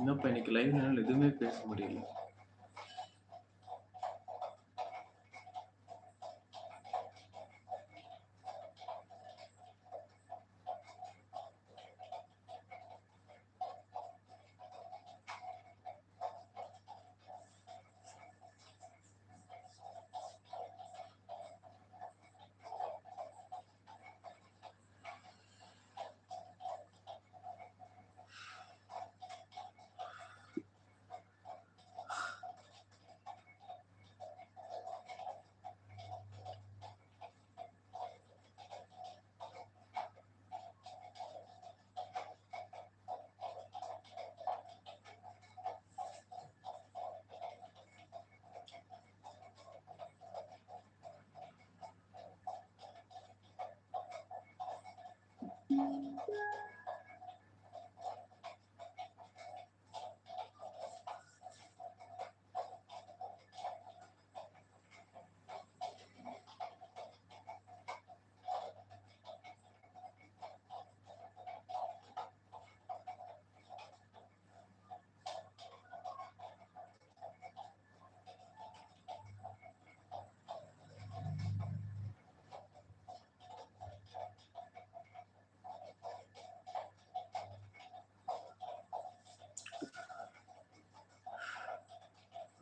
என்னப்பா இன்னைக்கு லைவ்னால எதுவுமே பேச முடியல.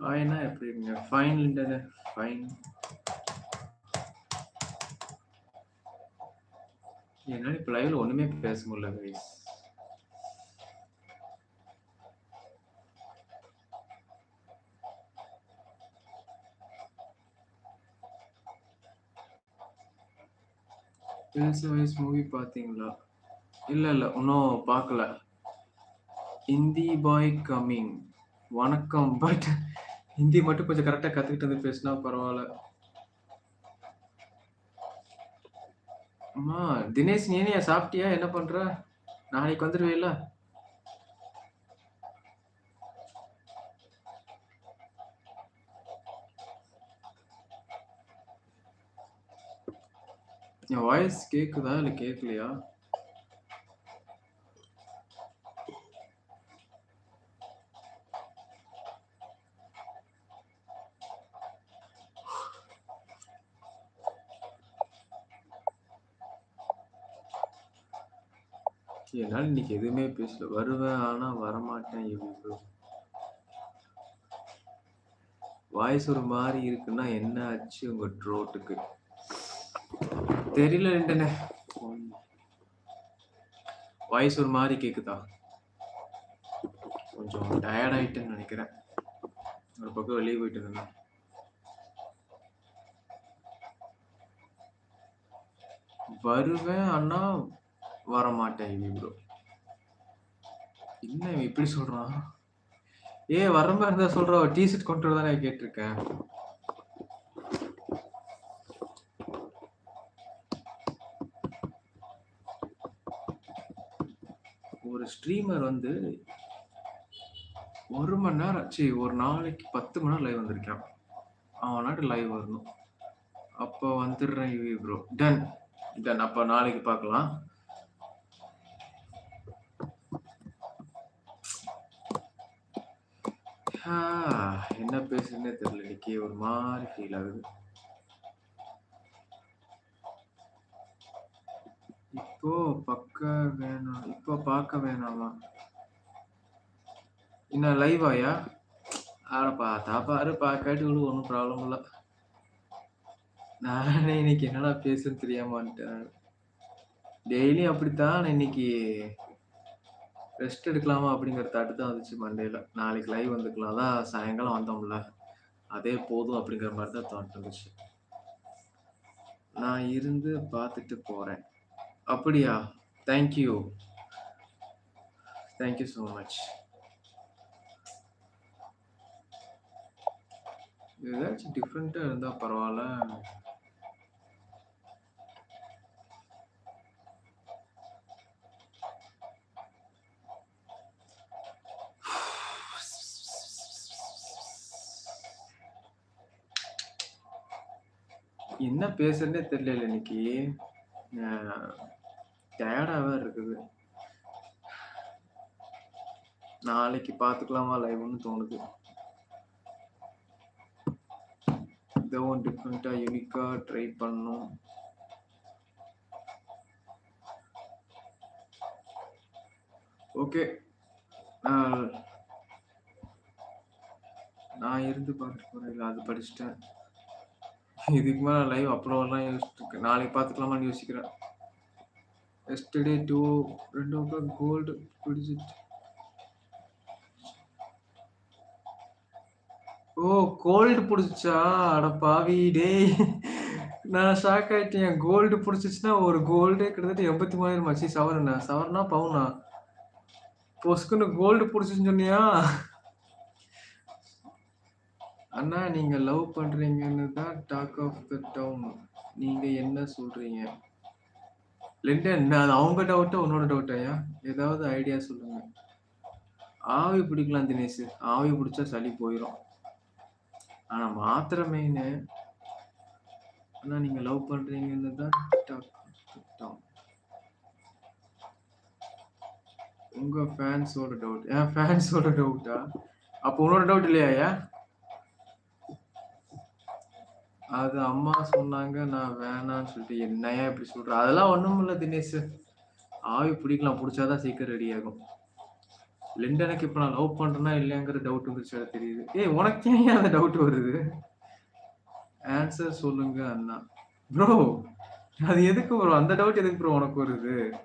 ஃபைனா ah, எப்படி இருக்கீங்க? ஃபைன் லிண்டனு. ஃபைன். என்னால இப்ப லைவ்ல ஒண்ணுமே பேச முடியல கைஸ். பில்ஸ் வைஸ் மூவி பார்த்தீங்களா? இல்ல, இல்ல. இன்னும் பார்க்கல. ஹிந்தி பாய் கம்மிங். வணக்கம். பட் ஹிந்தி மட்டும் கொஞ்சம் கரெக்டாக கற்றுக்கிட்டு வந்து பேசினா பரவாயில்ல அம்மா, தினேஷ் நீ என்னய்யா சாப்பிட்டியா? என்ன பண்ற? நாளைக்கு வந்துடுவீல்ல என் வாய்ஸ் கேட்குதா இல்லை கேட்கலையா? என்னால இன்னைக்கு எதுவுமே பேசல. வருவேன், ஆனா வரமாட்டேன் எப்படி ப்ரோ? வாய்ஸ் ஒரு மாதிரி இருக்குன்னா, என்ன ஆச்சு உங்க ட்ரோட்டுக்கு தெரியல லிண்டனு. வாய்ஸ் ஒரு மாதிரி கேக்குதா? கொஞ்சம் டயர்ட் நினைக்கிறேன் ஒரு பக்கம் வெளியே போயிட்டு இருந்தேன். வருவேன், ஆனா வரமாட்டேன் எப்படி ப்ரோ? என்ன இவன் இப்படி சொல்றான்? ஏ வர்ற மாரி இருந்தா சொல்றா. டீ ஷர்ட் கொண்டு தானே கேட்டிருக்கேன் ஒரு ஸ்ட்ரீமர் வந்து ஒரு மணி நேரம் ஆச்சு ஒரு நாளைக்கு 10 மணி நேரம் லைவ் வந்திருக்கான். நாட்டு லைவ் வரணும். அப்போ வந்துடுறேன் யூ ப்ரோ. டன். டன். அப்போ நாளைக்கு பார்க்கலாம். என்ன பேசுறதுன்னே தெரியல. இன்னைக்கு ஒரு மாதிரி ஃபீல் ஆகுது. இப்போ பக்க வேணாம். இப்போ பார்க்க வேணாமா? என்ன லைவ் ஆயா ஆட பார்த்தா பாரு. பார்க்காட்டி விடு. ஒன்றும் ப்ராப்ளம் இல்லை நானே இன்னைக்கு என்னடா பேசுன்னு தெரியாமட்டேன் டெய்லியும் அப்படித்தான். இன்னைக்கு ரெஸ்ட் எடுக்கலாமா அப்படிங்கிற தட்டு தான் வந்துச்சு மண்டேல நாளைக்கு லைவ் வந்துக்கலாம். அதான் சாயங்காலம் வந்தோம்ல. அதே போதும் அப்படிங்கிற மாதிரி தான் தாட் நான் இருந்து பார்த்துட்டு போகிறேன் அப்படியா? Thank you thank you thank you much. ஏதாச்சும் டிஃப்ரெண்ட்டாக இருந்தால் பரவாயில்ல என்ன பேசுறதுன்னே தெரியல இன்னைக்கு. டயர்டாகவே இருக்குது. நாளைக்கு பார்த்துக்கலாமா லைவ்னு தோணுது. ஏதோ டிஃப்ரெண்ட்டாக யூனிக்காக ட்ரை பண்ணும் ஓகே நான் இருந்து பார்த்துட்டு போகிறேன் அது படிச்சுட்டேன். இதுக்கு மேலே லைவ் அப்லோட்லாம் யோசிச்சுருக்கேன் நாளைக்கு பார்த்துக்கலாமான்னு யோசிக்கிறேன். எஸ்டர்டே டூ ரெண்டு ஓ கிளாக் கோல்டு பிடிச்சிட்டு ஓ கோல்டு பிடிச்சிச்சா? அட பாவி டேய். நான் ஷாக் ஆயிட்டேன். கோல்டு பிடிச்சிச்சுன்னா ஒரு கோல்டே கிட்டத்தட்ட எண்பத்தி மூணாயிரம் ஆச்சு. சவரண்ணா சவரனா பவுனா? பொஸ்குன்னு கோல்டு பிடிச்சின்னு சொன்னியா? அண்ணா நீங்க லவ் பண்றீங்கன்னு தான் டாக் ஆஃப் த டவுன் நீங்க என்ன சொல்றீங்க? லிண்டன் அது அவங்க டவுட்டா உன்னோட டவுட்டாயா ஏதாவது ஐடியா சொல்லுங்க. ஆவி பிடிக்கலாம் தினேஷ். ஆவி பிடிச்சா சளி போயிடும் ஆனா மாத்திரை மெயின் அண்ணா நீங்க லவ் பண்றீங்கன்னு தான் டாக் ஆஃப் த டவுன் உங்க ஃபேன்ஸோட டவுட் என் ஃபேன்ஸோட டவுட்டா அப்போ உன்னோட டவுட் இல்லையா அது அம்மா சொன்னாங்க நான் வேணான்னு சொல்லிட்டு என்னையா இப்படி சொல்றேன் அதெல்லாம் ஒண்ணும் இல்ல தினேஷ். ஆவி பிடிக்கலாம் பிடிச்சாதான் சீக்கிரம் ரெடி ஆகும். லிண்டனுக்கு இப்ப நான் லவ் பண்ணுறேன்னா இல்லையாங்கிற டவுட் வந்துருச்சு தெரியுது. ஏய் உனக்கு ஏன் அந்த டவுட் வருது? ஆன்சர் சொல்லுங்க அண்ணா. ப்ரோ அது எதுக்கு ப்ரோ அந்த டவுட் எதுக்கு ப்ரோ உனக்கு வருது?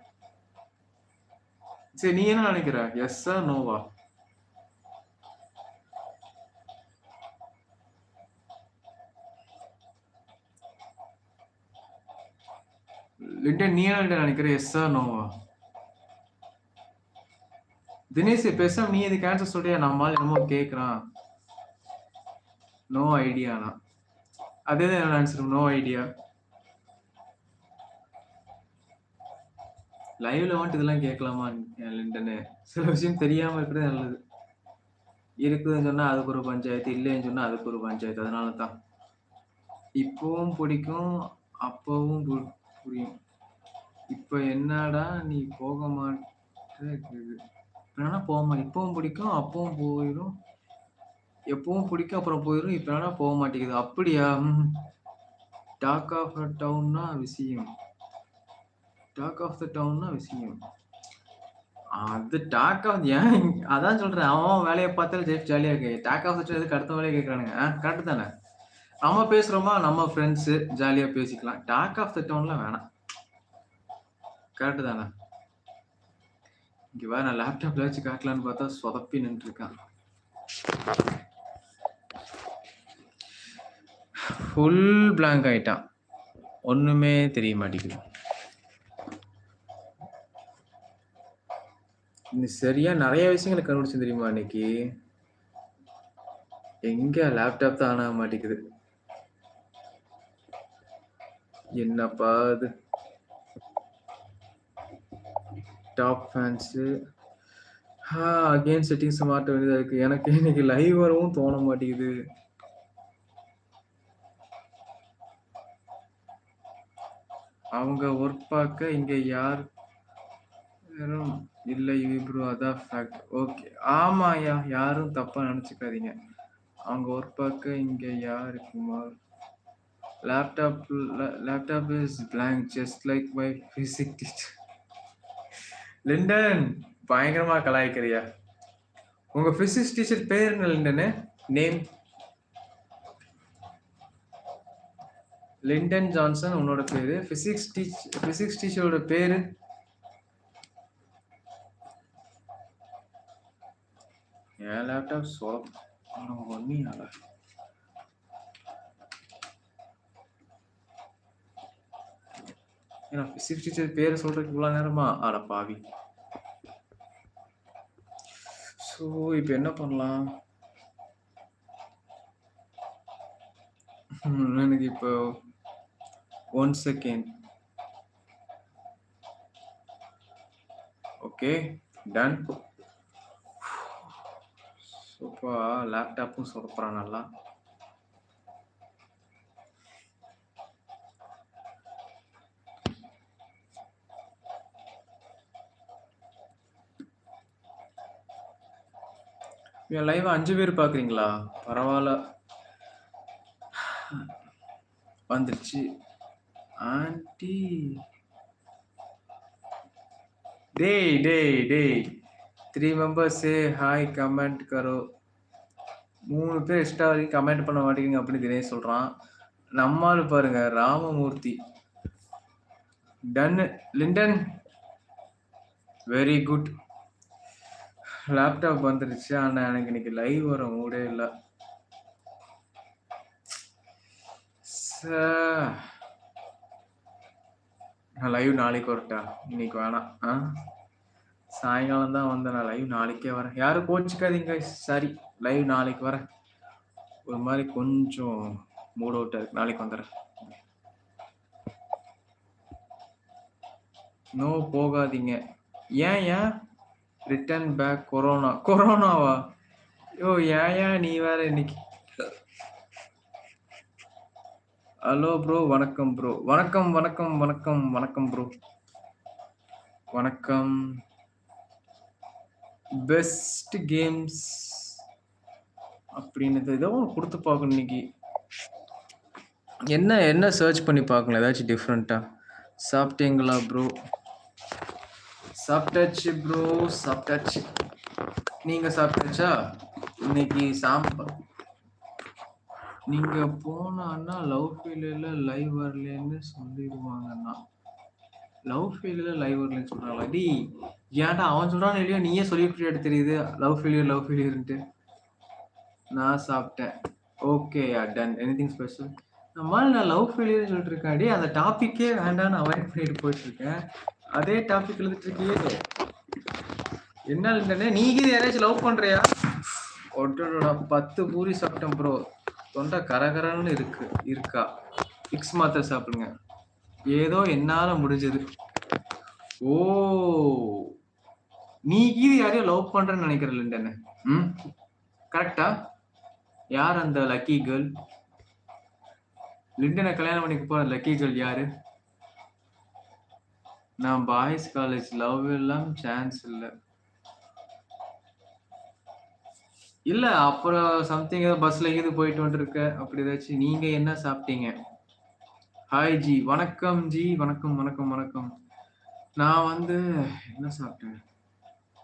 சரி நீ என்ன நினைக்கிற? எஸ்ஸா நோவா லிண்டன் நீ நினைக்கிறேன் நினைக்கிற எஸ்ஸா நோவா தினேஷ் பேசாம நீ இது கேன்சர் சொல்றியா? நம்மால் என்னமோ கேட்குறான் நோ ஐடியானா அதே தான் ஆன்சர் நோ ஐடியா லைவ்ல வந்துட்டு இதெல்லாம் கேட்கலாமா லிண்டனு? சில விஷயம் தெரியாம இருக்கிறது நல்லது. இருக்குதுன்னு சொன்னா அதுக்கு ஒரு பஞ்சாயத்து இல்லைன்னு சொன்னா அதுக்கு ஒரு பஞ்சாயத்து. அதனால தான் இப்பவும் பிடிக்கும் அப்பவும் புரியும். இப்ப என்னடா நீ போக மாட்டேங்குது இப்ப போக மாட்டேன் இப்பவும் பிடிக்கும் அப்பவும் போயிடும் எப்பவும் பிடிக்கும் அப்புறம் போயிடும் இப்ப என்னடா போக மாட்டேங்குது. அப்படியா? டாக் ஆஃப் த டவுன்னா விஷயம். டாக் ஆஃப் த டவுன்னா விஷயம். அது டாக் ஆஃப் ஏன்? இங்க- அதான் சொல்றேன். அவன் வேலையை பார்த்தாலும் ஜெயிஃப் ஜாலியா இருக்கு. டாக் ஆஃப் த எதுக்கு அடுத்த வேலையை கேட்கறானுங்க. கரெக்ட் தானே? நம்ம பேசுறோமா? நம்ம ஃப்ரெண்ட்ஸு ஜாலியா பேசிக்கலாம். டாக் ஆஃப் த டவுன்லாம் வேணாம். கரெக்டு தானே. இங்கே வா நான் லேப்டாப்ல வச்சு காட்டலான்னு பார்த்தா சொதப்பி நின்றுருக்கான் ஃபுல் பிளாங்க் ஆயிட்டான். ஒன்றுமே தெரிய மாட்டேங்குது. இன்னும் சரியாக நிறைய விஷயங்களை கண்டுபிடிச்சு தெரியுமா இன்னைக்கு எங்கே லேப்டாப் தான் ஆன மாட்டேங்குது. என்னப்பா அது? Top fans. அகெயின் செட்டிங்ஸ் மாற்ற வேண்டியதாக இருக்குது எனக்கு இன்னைக்கு லைவ் வரவும் தோண மாட்டேங்குது. அவங்க ஒர்க் பார்க்க இங்கே யார் யாரும் இல்லை ப்ரோ அதான் ஃபேக்ட் ஓகே ஆமாயா யாரும் தப்பாக நினச்சிக்காதீங்க. அவங்க ஒர்க் பார்க்க இங்கே யார் Kumar laptop laptop is blank just like my physic teacher Linden பயங்கரமா கலாய்க்கிறியா? உங்க பிசிக்ஸ் டீச்சர் பேர் என்ன லிண்டனு? நேம் லிண்டன் ஜான்சன் உன்னோட பேரு. பிசிக்ஸ் டீச் பிசிக்ஸ் டீச்சரோட பேரு? என் லேப்டாப் சொல் ஒன்னியால ஏன்னா பிசிக்ஸ் டீச்சர் பேரை சொல்றதுக்கு இவ்வளோ நேரமா? ஆட பாவி. ஸோ இப்போ என்ன பண்ணலாம்? எனக்கு இப்போ ஒன் செகண்ட் ஓகே டன் சூப்பா லேப்டாப்பும் சொல்கிறான் நல்லா. என் லைவ் அஞ்சு பேர் பார்க்குறீங்களா? பரவாயில்ல வந்துருச்சு. ஆன்ட்டி. டேய், டேய், டேய். த்ரீ மெம்பர்ஸே ஹாய் கமெண்ட் கரோ. மூணு பேர் எக்ஸ்ட்ரா வரைக்கும் கமெண்ட் பண்ண மாட்டேங்க அப்படின்னு தினேஷ் சொல்கிறான் நம்மால் பாருங்கள் பாருங்க ராமமூர்த்தி. டன்னு. லிண்டன். Very good. லேப்டாப் வந்துருச்சு. ஆனால் எனக்கு இன்னைக்கு லைவ் வர மூடே இல்லை ச நான் லைவ் நாளைக்கு வரட்டா? இன்னைக்கு வேணாம். ஆ? சாயங்காலம் தான் வந்தேன். நான் லைவ் நாளைக்கே வரேன். யாரும் கோச்சிக்காதீங்க சரி லைவ் நாளைக்கு வரேன். ஒரு மாதிரி கொஞ்சம் மூட் அவுட்டா இருக்கு. நாளைக்கு வந்துடுறேன் நோ போகாதீங்க. ஏன் ஏன்? Return back corona. கொரோனாவா? யோ ஏன் நீ வேற இன்னைக்கு ஹலோ ப்ரோ. வணக்கம் ப்ரோ. வணக்கம், வணக்கம், வணக்கம், வணக்கம் ப்ரோ. வணக்கம். பெஸ்ட் கேம்ஸ் அப்படின்னு ஏதோ ஒன்று கொடுத்து பார்க்கணும் இன்னைக்கு. என்ன என்ன சர்ச் பண்ணி பார்க்கலாம். ஏதாச்சும் டிஃப்ரெண்ட்டாக சாப்பிட்டீங்களா ப்ரோ? சாப்பிட்டாச்சு ப்ரோ. சாப்பிட்டாச்சு. நீங்க சாப்பிட்டாச்சா? இன்னைக்கு சாம்பார் நீங்க போனான்னா லவ் ஃபீல்ல லைவ் வரலன்னு சொல்லிடுவாங்கண்ணா லவ் ஃபீல்டில் லைவ் வரலன்னு சொல்றாங்களா? டி ஏன்டா அவன் சொல்றான் இல்லையோ நீயே சொல்லியிருக்கிறியாட்டு தெரியுது. லவ் ஃபெயிலியர், லவ் ஃபெயிலியர்ன்ட்டு. நான் சாப்பிட்டேன். Okay yeah done. Anything special? நம்மாள் நான் லவ் ஃபெயிலியர்ன்னு சொல்லிட்டு இருக்காடி அந்த டாபிக்கே வேண்டாம்னு அவாய்ட் பண்ணிட்டு போயிட்டு இருக்கேன். அதே டாபிக் எழுதிட்டு இருக்கியே. என்ன லிண்டனே நீ கீது யாரையாச்சும் லவ் பண்றியா? அடடடா 10 பூரி சாப்பிட்டேன் ப்ரோ. தொண்டை கரகரன்னு இருக்கு இருக்கா? ஃபிக்ஸ் மாத்திரை சாப்பிடுங்க. ஏதோ என்னால முடிஞ்சது. ஓ! நீ கீது யாரையும் லவ் பண்றேன்னு நினைக்கிற லிண்டனு. ம். கரெக்டா யார் அந்த லக்கி கேர்ள்? லிண்டனை கல்யாணம் பண்ணிக்க போற லக்கி கேர்ள் யாரு? நான் பாய்ஸ் காலேஜ். லவ் எல்லாம் சான்ஸ் இல்ல. இல்ல அப்புறம் சம்திங் ஏதோ பஸ்ல கீது போயிட்டு வந்துருக்க. அப்படி ஏதாச்சும் நீங்க என்ன சாப்பிட்டீங்க? ஹாய் ஜி. வணக்கம் ஜி. வணக்கம், வணக்கம், வணக்கம். நான் வந்து என்ன சாப்பிட்டேன்?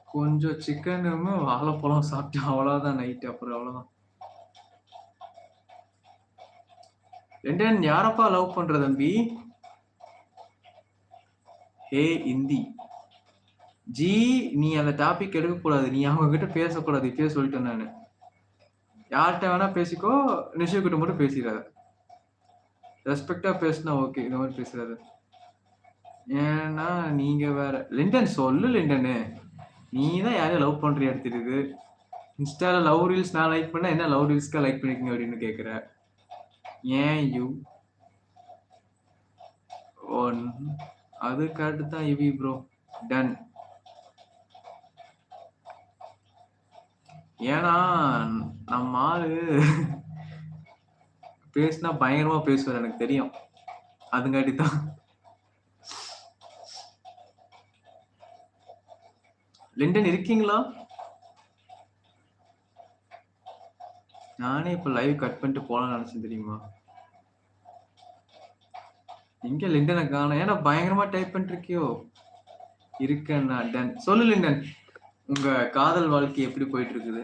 கொஞ்சம் சிக்கனும், வாழைப்பழம் சாப்பிட்டேன். அவ்வளவுதான் நைட். அப்புறம் அவ்வளவுதான். லிண்டன் யாரப்பா லவ் பண்ற தம்பி? ஹே இந்தி. ஜி நீ அந்த டாபிக் எடுக்கக்கூடாது. நீ அவங்க கிட்ட பேசக்கூடாது. இப்பயே சொல்லிட்டேன் நான் யார்கிட்ட வேணா பேசிக்கோ. நிஷு கிட்ட மட்டும் பேசிடாத ரெஸ்பெக்ட்டா பேசினா ஓகே. இந்த மாதிரி பேசுறாரு ஏன்னா நீங்க வேற. லிண்டன் சொல்லு லிண்டனு. நீ தான் யாரையும் லவ் பண்றியாட்டு தெரியுது. இன்ஸ்டால லவ் ரீல்ஸ் நான் லைக் பண்ணால் என்ன லவ் ரீல்ஸ்க்காக லைக் பண்ணிக்கங்க அப்படின்னு கேட்குற ஏன் யூ? ஒன் அது கரெக்ட் தான் இவி ப்ரோ. டன். ஏன்னா நம்ம ஆளு பேசினா பயங்கரமா பேசுவார் எனக்கு தெரியும். அதுங்காட்டி தான். லிண்டன் இருக்கீங்களா? நானே இப்ப லைவ் கட் பண்ணிட்டு போகலாம்னு நினைச்சேன் தெரியுமா? எங்க லிண்டனை காணோம். ஏன்னா பயங்கரமா டைப் பண்ணிருக்கியோ இருக்கியோ? இருக்கேன்னா டன். சொல்லு லிண்டன். உங்க காதல் வாழ்க்கை எப்படி போயிட்டு இருக்குது?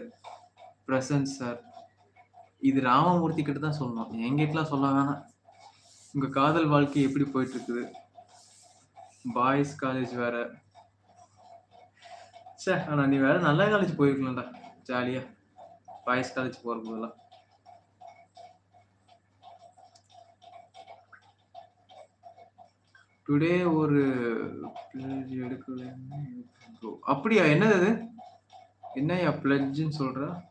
Present sir. இது ராமமூர்த்தி கிட்ட தான் சொல்லணும். எங்கிட்டலாம் சொல்ல வேணாம். உங்க காதல் வாழ்க்கை எப்படி போயிட்டு இருக்குது? பாய்ஸ் காலேஜ் வேற. சே ஆனா நீ வேற நல்ல காலேஜ் போயிருக்கலாம்டா. ஜாலியா. பாய்ஸ் காலேஜ் போற போதெல்லாம் டுடே ஒரு பிளட்ஜ் எடுக்கலன்னு அப்படியா? என்னது அது? என்னய்யா பிளட்ஜ்ன்னு சொல்ற?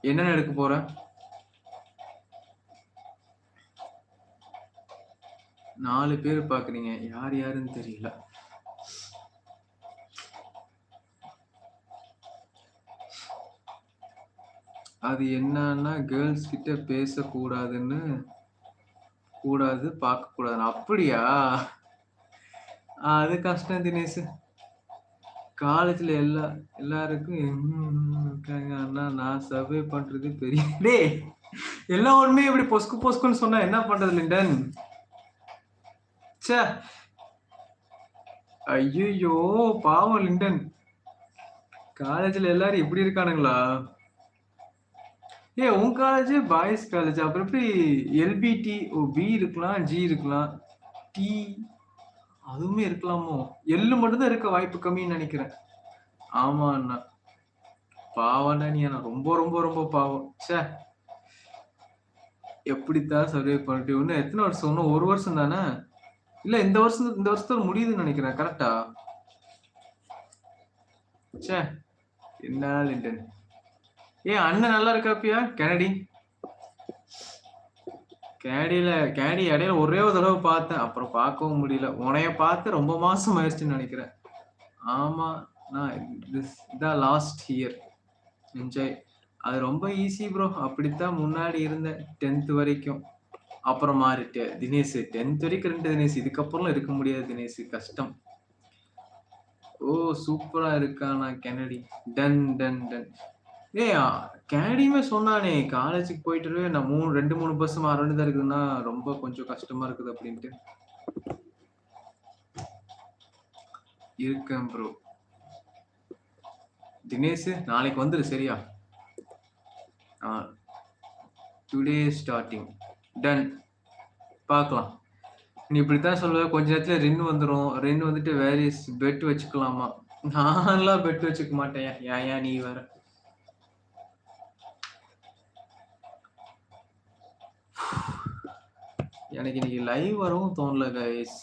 என்னென்ன எடுக்க போற? நாலு பேர் பார்க்குறீங்க. யார் யாருன்னு தெரியல. அது என்னன்னா கேர்ள்ஸ் கிட்ட பேசக்கூடாதுன்னு கூடாது, பார்க்கக்கூடாதுன்னு. அப்படியா? அது கஷ்டம் தினேஷ். காலேஜ்ல எல்லா எல்லாருக்கும் ம் இருக்காங்க. அண்ணா நான் சர்வே பண்றது பெரிய டே எல்லா ஒன்றுமே இப்படி பொசுக்கு பொசுக்குன்னு சொன்னா என்ன பண்றது லிண்டன்? ச்சே! ஐயோ பாவம் லிண்டன். காலேஜ்ல எல்லாரும் இப்படி இருக்கானுங்களா? ஏ உன் காலேஜ் பாய்ஸ் காலேஜ். அப்புறம் எப்படி எல்பிடி ஓ பி இருக்கலாம், ஜி இருக்கலாம். டி அதுவுமே இருக்கலாமோ? எள்ளு மட்டும்தான் இருக்க வாய்ப்பு கம்மின்னு நினைக்கிறேன் ஆமா அண்ணா. பாவம்டா நீ அண்ணா ரொம்ப ரொம்ப ரொம்ப பாவம். ச்சே! எப்படித்தான் சர்வே பண்ணிட்டு ஒன்று எத்தனை வருஷம்? ஒன்று ஒரு வருஷம் தானே? இல்லை இந்த வருஷம் இந்த வருஷத்தோட முடியுதுன்னு நினைக்கிறேன் கரெக்டா ச்சே! என்ன லிண்டன்? ஏய் அண்ணன் நல்லா இருக்காப்பியா? கென்னடி. கென்னடில கென்னடி இடையில ஒரே ஒரு தடவை பார்த்தேன். அப்புறம் பார்க்கவும் முடியல. உனைய பார்த்து ரொம்ப மாசம் ஆயிடுச்சுன்னு நினைக்கிறேன் ஆமா. நான் திஸ் இதான் லாஸ்ட் இயர். என்ஜாய். அது ரொம்ப ஈஸி ப்ரோ. அப்படித்தான் முன்னாடி இருந்தேன். 10த் வரைக்கும். அப்புறம் மாறிட்டு தினேஷ் 10த் வரைக்கும் ரெண்டு தினேஷ். இதுக்கப்புறம் இருக்க முடியாது தினேஷ். கஷ்டம். ஓ! சூப்பரா இருக்கானா கெனடி டன் டன் டன். ஏய் கேடியுமே சொன்னானே, காலேஜுக்கு போயிட்டு நான் 3 2, 3 பஸ் மாற வேண்டியதா இருக்குதுன்னா, ரொம்ப கொஞ்சம் கஷ்டமா இருக்குது அப்படின்ட்டு. இருக்கேன் ப்ரோ. தினேஷ் நாளைக்கு வந்துரு சரியா? ஆ. Today starting done. பார்க்கலாம். நீ இப்படித்தான் சொல்லுவ. கொஞ்ச நேரத்துல ரின் வந்துடும் ரின் வந்துட்டு வேரியஸ் பெட் வச்சுக்கலாமா? நான்லாம் பெட் வச்சுக்க மாட்டேன் ஏன் ஏன் நீ வேற? எனக்கு இன்னைக்கு லைவ் வரவும் தோணல கைஸ்.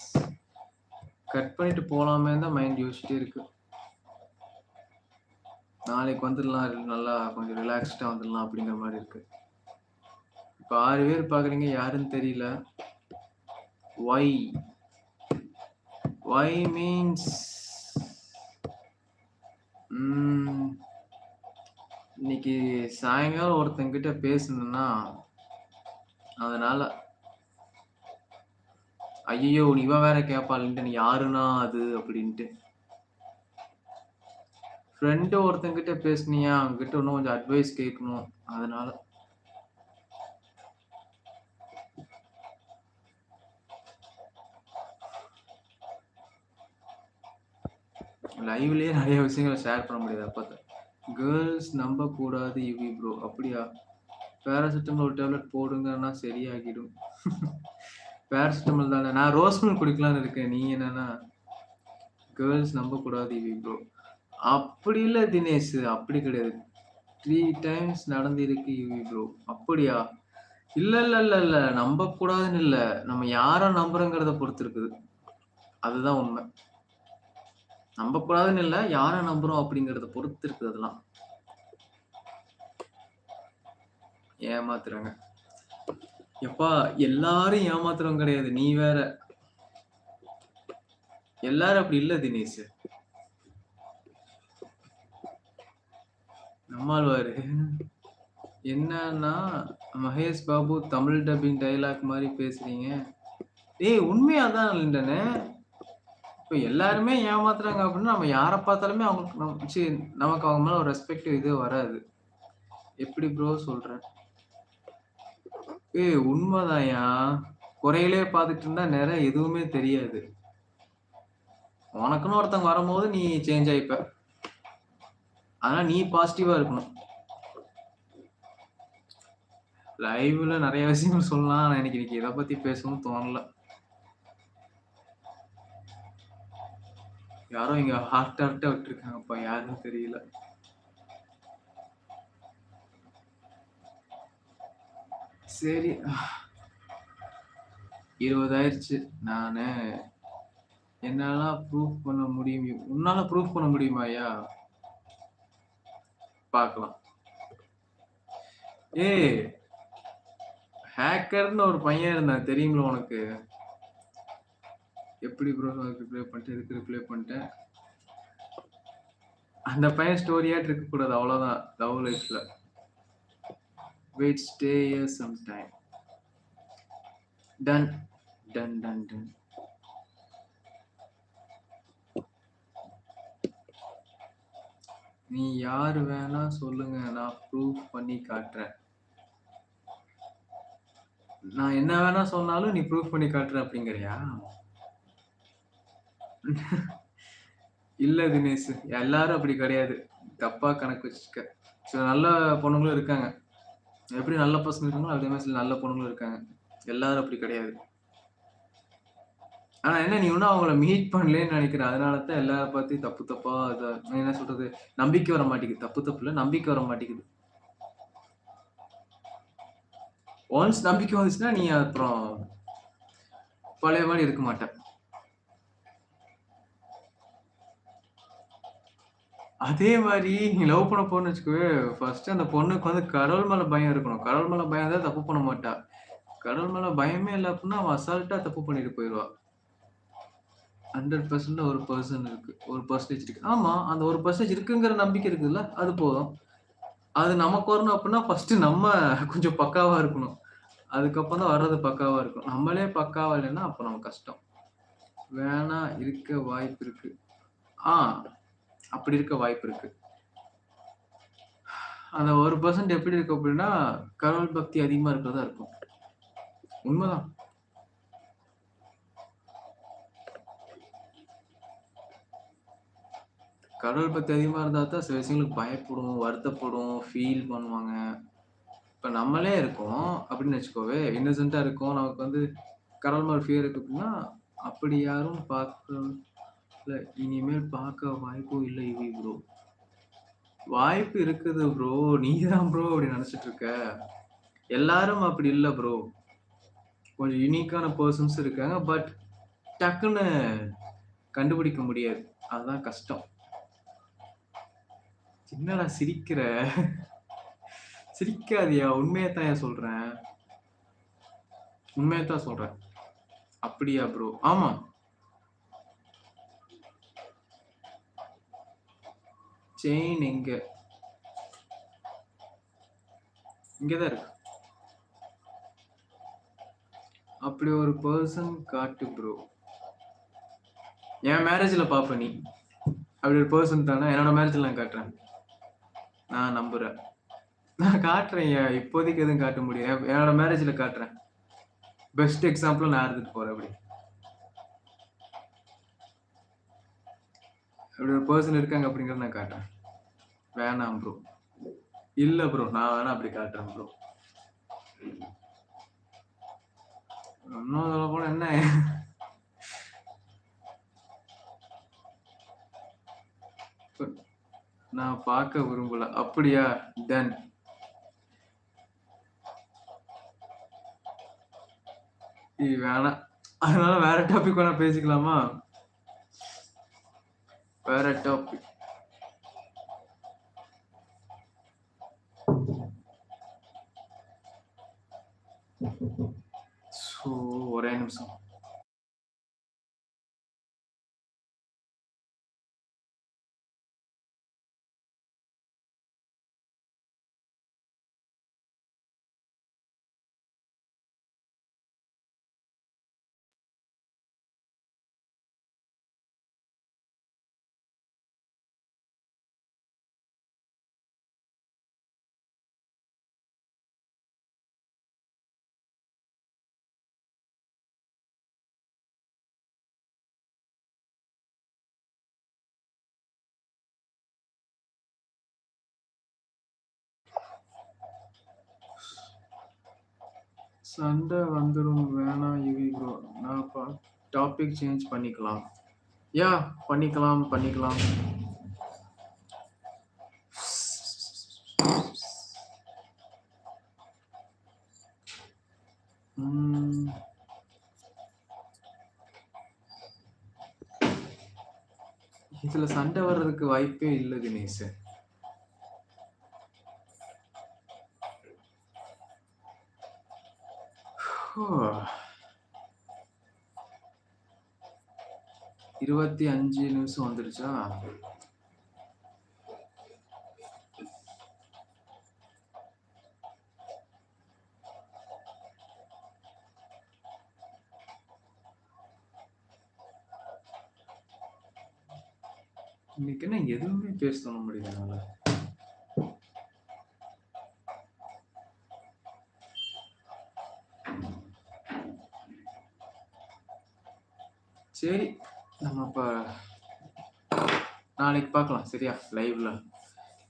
கட் பண்ணிட்டு போகலாமே தான் மைண்ட் யோசிச்சுட்டே இருக்கு. நாளைக்கு வந்துடலாம். நல்லா கொஞ்சம் ரிலாக்ஸ்டாக வந்துடலாம் அப்படிங்கிற மாதிரி இருக்கு. இப்போ ஆறு பேர் பார்க்குறீங்க. யாருன்னு தெரியல. ஒய்? ஒய் மீன்ஸ் இன்னைக்கு சாயங்காலம் ஒருத்தங்கிட்ட பேசணும்னா அதனால. ஐய்யய்யோ! இவன் வேற கேட்பா நீ யாருன்னா அது அப்படின்ட்டு. ஃப்ரெண்ட் ஒருத்தங்கிட்ட பேசுனியா, அவங்ககிட்ட இன்னும் கொஞ்சம் அட்வைஸ் கேட்கணும். அதனால. லைவ்லயே நிறைய விஷயங்கள ஷேர் பண்ண முடியாது அப்ப கேர்ள்ஸ் நம்பக்கூடாது யூவி ப்ரோ. அப்படியா? பேராசிட்டமால் ஒரு டேப்லெட் போடுங்கன்னா சரியாகிடும். பேராசிட்டமால் தானே. நான் ரோஸ் மில்க் குடிக்கலான்னு இருக்கேன். நீ என்னன்னா கேர்ள்ஸ் நம்பக்கூடாது இவி ப்ரோ. அப்படி இல்லை தினேஷ். அப்படி கிடையாது. த்ரீ டைம்ஸ் நடந்திருக்கு இவி ப்ரோ. அப்படியா? இல்லை இல்லை இல்லை இல்ல. நம்பக்கூடாதுன்னு இல்லை நம்ம யாரை நம்புறோங்கிறத பொறுத்து இருக்குது. அதுதான் உண்மை. நம்பக்கூடாதுன்னு இல்லை யாரை நம்புறோம் அப்படிங்கிறத பொறுத்து இருக்குது அதெல்லாம். ஏமாத்துறாங்க. எப்பா எல்லாரும் ஏமாத்துறவங்க கிடையாது. நீ வேற. எல்லாரும் அப்படி இல்ல தினேஷ். நம்மாழ்வாரு. என்னன்னா மகேஷ் பாபு தமிழ் டப்பிங் டைலாக் மாதிரி பேசுறீங்க. ஏய் உண்மையா தான் லிண்டனு. இப்போ எல்லாருமே ஏமாத்துறாங்க அப்படின்னா, நம்ம யாரை பார்த்தாலுமே அவங்களுக்கு நமக்கு அவங்க மேலே ஒரு ரெஸ்பெக்ட் இது வராது. எப்படி ப்ரோ சொல்ற? ஏய் உண்மைதாயா குறையிலே பார்த்துட்டு இருந்தா நெறைய எதுவுமே தெரியாது. உனக்குன்னு ஒருத்தவங்க வரும்போது நீ சேஞ்ச் ஆயிப்ப. ஆனா நீ பாசிட்டிவா இருக்கணும். லைவ்ல நிறைய விஷயங்கள் சொல்லலாம். ஆனா எனக்கு இன்னைக்கு இத பத்தி பேசவும் தோணல. யாரோ இங்க ஹார்ட் ஹார்ட்டா விட்டுருக்காங்கப்பா. யாருன்னு தெரியல. சரி. இருபதாயிருச்சு நான் என்னெல்லாம் ப்ரூஃப் பண்ண முடியும். உன்னால ப்ரூஃப் பண்ண முடியுமாய்யா? பார்க்கலாம். ஏய்! ஹேக்கர்னு ஒரு பையன் இருந்தான். தெரியுங்களா உனக்கு? எப்படி ப்ரோ ரிப்ளை பண்ணிட்டேன். இதுக்கு ரிப்ளை பண்ணிட்டேன். அந்த பையன் ஸ்டோரியாட்டு இருக்கக்கூடாது. அவ்வளோதான். லவ் லைஃப்பில் wait stay here some time. Done. Done done done. நீ யார் வேணா சொல்லுங்க. நான் ப்ரூஃப் பண்ணி காட்டுறேன். நான் என்ன வேணா சொன்னாலும், நீ ப்ரூஃப் பண்ணி காட்டுற அப்படிங்கிறியா? இல்லை தினேஷ். எல்லாரும் அப்படி கிடையாது. தப்பா கணக்கு வச்சுக்க. சில நல்ல பொண்ணுங்களும் இருக்காங்க. எப்படி நல்ல பசங்க இருக்காங்களோ, அதே மாதிரி சில நல்ல பொண்ணுங்களும் இருக்காங்க. எல்லாரும் அப்படி கிடையாது. ஆனா என்ன நீ இன்னும் அவங்கள மீட் பண்ணலன்னு நினைக்கிறேன் அதனால தான் எல்லார பார்த்து தப்பு தப்பா இத என்ன சொல்றது? நம்பிக்கை வர மாட்டேங்குது. தப்பு தப்பு நம்பிக்கை வர மாட்டேங்குது. ஒன்ஸ் நம்பிக்கை வந்துச்சுன்னா, நீ அப்புறம் பழைய மாதிரி இருக்க மாட்டேன் அதே மாரி நீ லவ் பண்ண போறன்னு வச்சுக்கோயேன், ஃபர்ஸ்ட் அந்த பொண்ணுக்கு வந்து கடவுள் மேல பயம் இருக்கணும். கடவுள் மேல பயம் இருந்தா தப்பு பண்ண மாட்டா. கடவுள் மேல பயமே இல்லை அப்படின்னா அவன் அசால்ட்டா தப்பு பண்ணிட்டு போயிடுவா ஹண்ட்ரட் பர்சன்ட் ஒரு பர்சன் இருக்கு. ஒரு பர்சன்டேஜ் இருக்கு. ஆமா, அந்த ஒரு பர்சன்டேஜ் இருக்குங்கிற நம்பிக்கை இருக்குதுல்ல, அது போதும். அது நமக்கு வரணும் அப்படின்னா ஃபர்ஸ்ட்டு நம்ம கொஞ்சம் பக்காவா இருக்கணும். அதுக்கப்புறம் தான் வர்றது பக்காவா இருக்கும். நம்மளே பக்காவா இல்லைன்னா அப்ப நமக்கு கஷ்டம். வேணா இருக்க வாய்ப்பு இருக்கு. ஆ அப்படி இருக்க வாய்ப்பு இருக்கு. அந்த ஒரு பர்சன்ட் எப்படி இருக்கும் அப்படின்னா கடவுள் பக்தி அதிகமா இருக்கிறதா இருக்கும். உண்மைதான் கடவுள் பக்தி அதிகமா இருந்தா தான் சில விஷயங்களுக்கு பயப்படும், வருத்தப்படும், ஃபீல் பண்ணுவாங்க. இப்ப நம்மளே இருக்கோம் அப்படின்னு வச்சுக்கோவே, இன்னசென்ட்டா இருக்கோம். நமக்கு வந்து கடவுள் மாதிரி ஃபியர் இருக்கு அப்படின்னா அப்படி யாரும் பார்க்க இல்லை இனிமேல் பார்க்க வாய்ப்பும் இல்லை இவி ப்ரோ. வாய்ப்பு இருக்குது ப்ரோ. நீ தான் ப்ரோ அப்படி நினச்சிட்டு இருக்க. எல்லாரும் அப்படி இல்லை ப்ரோ. கொஞ்சம் யூனிக்கான பர்சன்ஸ் இருக்காங்க. பட் டக்குன்னு கண்டுபிடிக்க முடியாது. அதுதான் கஷ்டம். என்னடா சிரிக்கிற? சிரிக்காதியா உண்மையை தான் ஏன் சொல்கிறேன் உண்மையை தான் சொல்கிறேன் அப்படியா ப்ரோ? ஆமாம் செயின் எங்க? இங்கதான் இருக்கு. அப்படி ஒரு பர்சன் காட்டு ப்ரோ. என் மேரேஜ்ல பாப்ப நீ. அப்படி ஒரு பர்சன் தானே என்னோட மேரேஜ்ல நான் காட்டுறேன். நான் நம்புறேன். நான் காட்டுறேன் இப்போதைக்கு எதுவும் காட்ட முடியும் என்னோட மேரேஜ்ல காட்டுறேன். பெஸ்ட் எக்ஸாம்பிள் நான் இருந்துட்டு போறேன் அப்படி. அப்படி ஒரு பர்சன் இருக்காங்க அப்படிங்கிறத நான் காட்டுறேன். வேணாம் ப்ரோ. இல்ல ப்ரோ. நான் வேணா அப்படி காட்டுறேன் ப்ரோ. இன்னும் சொல்லப்போனா என்ன? நான் பார்க்க விரும்பல. அப்படியா? டன். இது வேணாம். அதனால வேற டாபிக் வேணா பேசிக்கலாமா? வேற டாபிக். சண்டை வந்துடும் வேணாம் யுவி ப்ரோ. நான் பா டாபிக் சேஞ்ச் பண்ணிக்கலாம். யா பண்ணிக்கலாம், பண்ணிக்கலாம். இதில் இதுல சண்டை வர்றதுக்கு வாய்ப்பே இல்லை தினேஷ். 25 நிமிஷம் வந்துருச்சா? இன்னைக்கு என்ன எதுவுமே பேச முடியல என்னால் சரி. நம்ம அப்ப நாளைக்கு பார்க்கலாம். சரியா? லைவ்ல.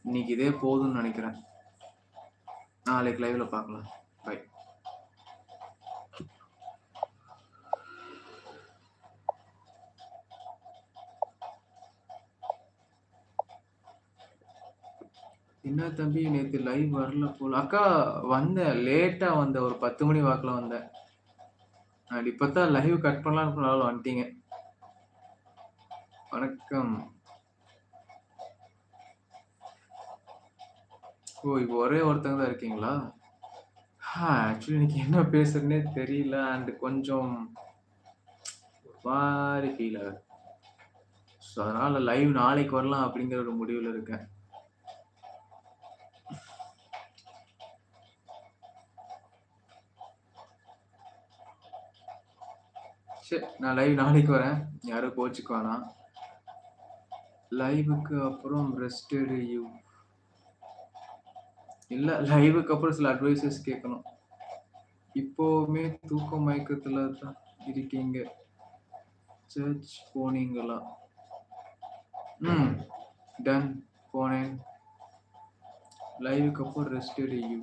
இன்னைக்கு இதே போதும்னு நினைக்கிறேன் நாளைக்கு லைவ்ல பார்க்கலாம். பை. என்ன தம்பி நேத்து லைவ் வரல போல. அக்கா வந்தேன். லேட்டா வந்தேன். ஒரு 10 மணி வாக்குல வந்தேன். இப்பதான் லைவ் கட் பண்ணலாம்னு வந்துட்டீங்க. வணக்கம். ஓ! இப்போ ஒரே ஒருத்தங்க தான் இருக்கீங்களா? ஆக்சுவலி இன்னைக்கு என்ன பேசுறேன்னே தெரியல. அண்ட் கொஞ்சம் மாதிரி ஃபீல் ஆகுது. ஸோ, அதனால லைவ் நாளைக்கு வரலாம் அப்படிங்கிற ஒரு முடிவுல இருக்கேன். சரி. நான் லைவ் நாளைக்கு வரேன். யாரும் கோச்சுக்கு வேணாம். லைவுக்கு அப்புறம் ரெஸ்ட் எடு யூ. இல்ல லைவுக்கு அப்புறம் சில அட்வைஸஸ் கேட்கணும். இப்போவுமே தூக்க மயக்கத்துல தான் இருக்கீங்க. சர்ச் போனீங்களா? ம். டன். போனேன். லைவுக்கு அப்புறம் ரெஸ்ட் எடு யூ.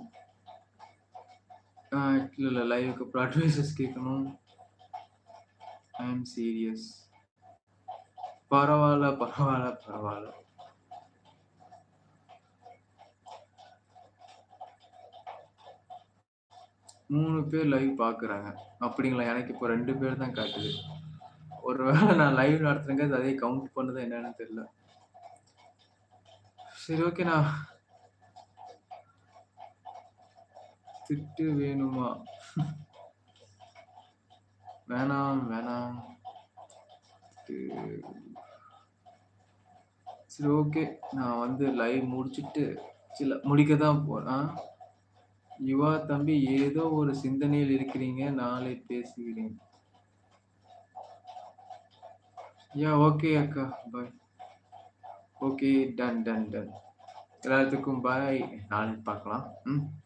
ஆ லைவுக்கு அப்புறம் அட்வைஸஸ் கேட்கணும். I am serious. பரவாயில்ல பரவாயில்ல பரவாயில்ல மூணு பேர் லைவ் பார்க்குறாங்க. அப்படிங்களா? எனக்கு இப்போ ரெண்டு பேர் தான் காட்டுது. ஒருவேளை நான் லைவ் நடத்துறேங்க அது அதே கவுண்ட் பண்ணுதா என்னன்னு தெரியல. சரி ஓகே நான் திட்டு வேணுமா? வேணாம், வேணாம். திட்டு சரி ஓகே. நான் வந்து லைவ் முடிச்சுட்டு சில முடிக்க தான் போகிறேன் யுவா தம்பி ஏதோ ஒரு சிந்தனையில் இருக்கிறீங்க. நாளை பேசுகிறேன். யா ஓகே அக்கா. Bye. Okay. Done, done, done. எல்லாத்துக்கும் பாய். நாளைக்கு பார்க்கலாம். ம்.